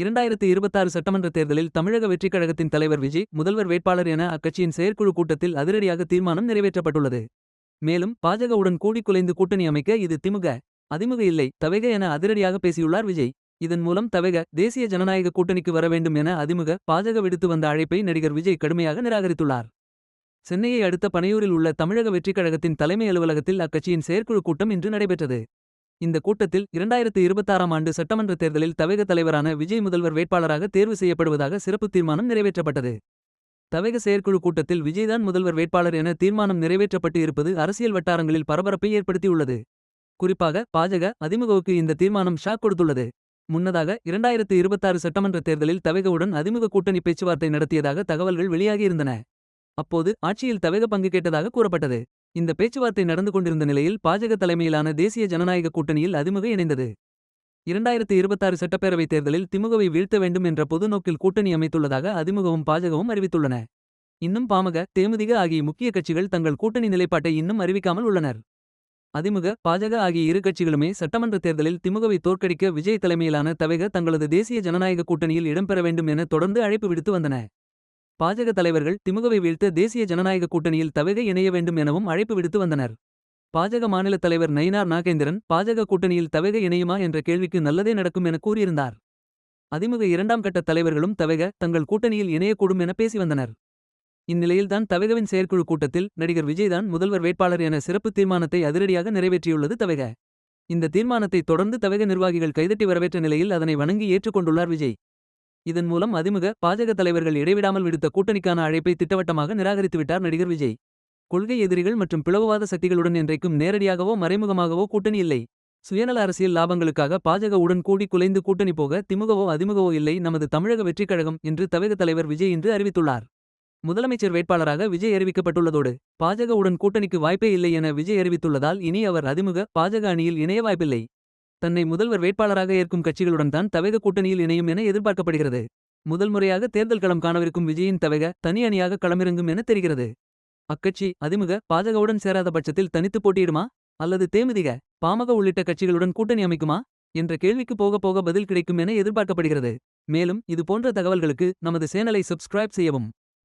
இரண்டாயிரத்து இருபத்தாறு சட்டமன்ற தேர்தலில் தமிழக வெற்றிக் கழகத்தின் தலைவர் விஜய் முதல்வர் வேட்பாளர் என அக்கட்சியின் செயற்குழு கூட்டத்தில் அதிரடியாக தீர்மானம் நிறைவேற்றப்பட்டுள்ளது. மேலும் பாஜகவுடன் கூடிக் குலைந்து கூட்டணி அமைக்க இது திமுக அதிமுக இல்லை தவேக என அதிரடியாக பேசியுள்ளார் விஜய். இதன் மூலம் தவேக தேசிய ஜனநாயக கூட்டணிக்கு வர வேண்டும் என அதிமுக பாஜக விடுத்து வந்த அழைப்பை நடிகர் விஜய் கடுமையாக நிராகரித்துள்ளார். சென்னையை அடுத்த பனையூரில் உள்ள தமிழக வெற்றிக் கழகத்தின் தலைமை அலுவலகத்தில் அக்கட்சியின் செயற்குழு கூட்டம் இன்று நடைபெற்றது. இந்த கூட்டத்தில் இரண்டாயிரத்து இருபத்தாறாம் ஆண்டு சட்டமன்ற தேர்தலில் தவேக தலைவரான விஜய் முதல்வர் வேட்பாளராக தேர்வு செய்யப்படுவதாக சிறப்பு தீர்மானம் நிறைவேற்றப்பட்டது. தவேக செயற்குழு கூட்டத்தில் விஜய்தான் முதல்வர் வேட்பாளர் என தீர்மானம் நிறைவேற்றப்பட்டு இருப்பது அரசியல் வட்டாரங்களில் பரபரப்பை ஏற்படுத்தியுள்ளது. குறிப்பாக பாஜக அதிமுகவுக்கு இந்த தீர்மானம் ஷாக் கொடுத்துள்ளது. முன்னதாக இரண்டாயிரத்து இருபத்தாறு சட்டமன்ற தேர்தலில் தவேகவுடன் அதிமுக கூட்டணி பேச்சுவார்த்தை நடத்தியதாக தகவல்கள் வெளியாகியிருந்தன. அப்போது ஆட்சியில் தவேக பங்கு கேட்டதாக கூறப்பட்டது. இந்த பேச்சுவார்த்தை நடந்து கொண்டிருந்த நிலையில் பாஜக தலைமையிலான தேசிய ஜனநாயக கூட்டணியில் அதிமுக இணைந்தது. இரண்டாயிரத்து இருபத்தாறு சட்டப்பேரவைத் தேர்தலில் திமுகவை வீழ்த்த வேண்டும் என்ற பொது நோக்கில் கூட்டணி அமைத்துள்ளதாக அதிமுகவும் பாஜகவும் அறிவித்துள்ளன. இன்னும் பாமக தேமுதிக ஆகிய முக்கிய கட்சிகள் தங்கள் கூட்டணி நிலைப்பாட்டை இன்னும் அறிவிக்காமல் உள்ளனர். அதிமுக பாஜக ஆகிய இரு கட்சிகளுமே சட்டமன்ற தேர்தலில் திமுகவை தோற்கடிக்க விஜய் தலைமையிலான தவைக தங்களது தேசிய ஜனநாயக கூட்டணியில் இடம்பெற வேண்டும் என தொடர்ந்து அழைப்பு விடுத்து வந்தன. பாஜக தலைவர்கள் திமுகவை வீழ்த்த தேசிய ஜனநாயக கூட்டணியில் தவகை இணைய வேண்டும் எனவும் அழைப்பு விடுத்து வந்தனர். பாஜக மாநில தலைவர் நயினார் நாகேந்திரன் பாஜக கூட்டணியில் தவேக இணையுமா என்ற கேள்விக்கு நல்லதே நடக்கும் என கூறியிருந்தார். அதிமுக இரண்டாம் கட்ட தலைவர்களும் தவேக தங்கள் கூட்டணியில் இணையக்கூடும் என பேசி வந்தனர். இந்நிலையில்தான் தவேகவின் செயற்குழு கூட்டத்தில் நடிகர் விஜய்தான் முதல்வர் வேட்பாளர் என சிறப்பு தீர்மானத்தை அதிரடியாக நிறைவேற்றியுள்ளது தவக இந்த தீர்மானத்தை தொடர்ந்து தவக நிர்வாகிகள் கைதட்டி வரவேற்ற நிலையில் அதனை வணங்கி ஏற்றுக்கொண்டுள்ளார் விஜய். இதன் மூலம் அதிமுக பாஜக தலைவர்கள் இடைவிடாமல் விடுத்த கூட்டணிக்கான அழைப்பை திட்டவட்டமாக நிராகரித்துவிட்டார் நடிகர் விஜய். கொள்கை எதிரிகள் மற்றும் பிளவுவாத சக்திகளுடன் என்றைக்கும் நேரடியாகவோ மறைமுகமாகவோ கூட்டணி இல்லை. சுயநல அரசியல் லாபங்களுக்காக பாஜக உடன் கூடி குலைந்து கூட்டணி போக திமுகவோ அதிமுகவோ இல்லை நமது தமிழக வெற்றிக் கழகம் என்று தவேக தலைவர் விஜய் இன்று அறிவித்துள்ளார். முதலமைச்சர் வேட்பாளராக விஜய் அறிவிக்கப்பட்டுள்ளதோடு பாஜக உடன் கூட்டணிக்கு வாய்ப்பே இல்லை என விஜய் அறிவித்துள்ளதால் இனி அவர் அதிமுக பாஜக அணியில் இணைய வாய்ப்பில்லை. தன்னை முதல்வர் வேட்பாளராக ஏற்கும் கட்சிகளுடன் தான் தவேக கூட்டணியில் இணையும் என எதிர்பார்க்கப்படுகிறது. முதல் முறையாக தேர்தல் களம் காணவிருக்கும் விஜயின் தவேக தனி அணியாக களமிறங்கும் என தெரிகிறது. அக்கட்சி அதிமுக பாஜகவுடன் சேராத பட்சத்தில் தனித்து போட்டியிடுமா அல்லது தேமுதிக பாமக உள்ளிட்ட கட்சிகளுடன் கூட்டணி அமைக்குமா என்ற கேள்விக்கு போக போக பதில் கிடைக்கும் என எதிர்பார்க்கப்படுகிறது. மேலும் இது போன்ற தகவல்களுக்கு நமது சேனலை சப்ஸ்கிரைப் செய்யவும்.